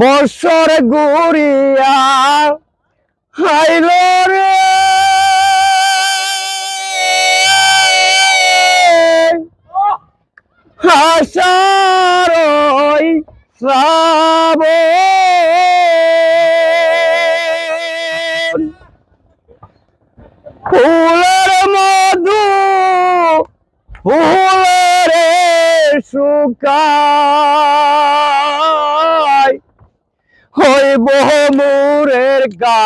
বৎসর গুড়িয়া হাইল রে। হাসার শ্রাবণ। ফুলের মধু ফুলের হইব মোরের গা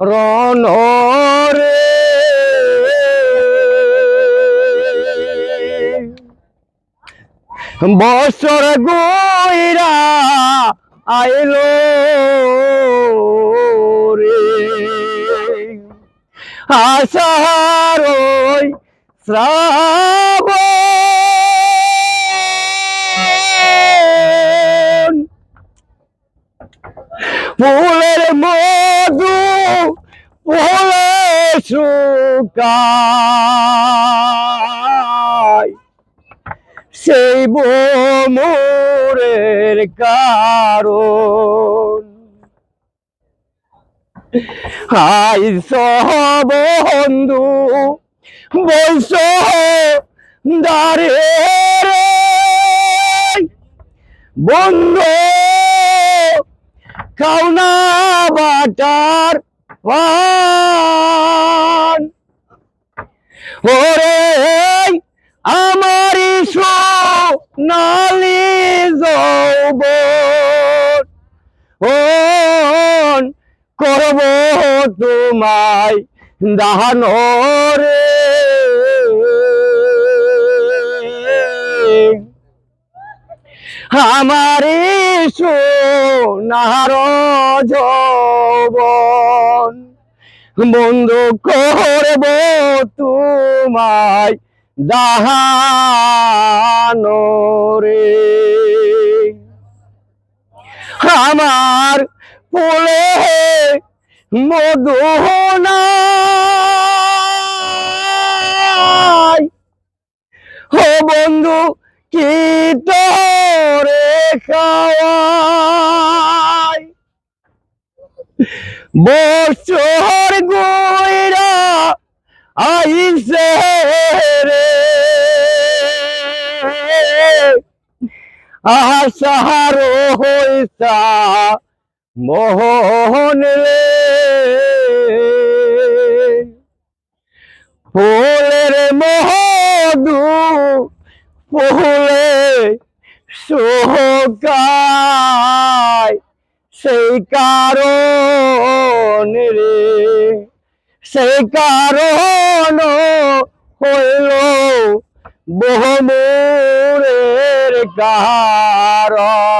রনরে বছর গইরা আইলো রে। আষাঢ় ওই ফুলের মধু ফুলে শুকায় সেই মোরের কারণ। হাই সহ বন্ধু বৈশ দারে বন্ধু খাওনা বাটার পান। ওরে আমারি সোনালি যৌবন। করব তোমায় দাহান আমারি সোনার যৌবন বন্ধু করব তোমায় দাহানো রে আমার ফুলে মধু নাই তোরে খাওয়াই বছর গইরা আইসে রে। আহার হইতা মোহন রে। ফুলের মধু ফুলে সোকায় সেই কারণ রে। সেই কারণ হইল বহুমূরের কারণ।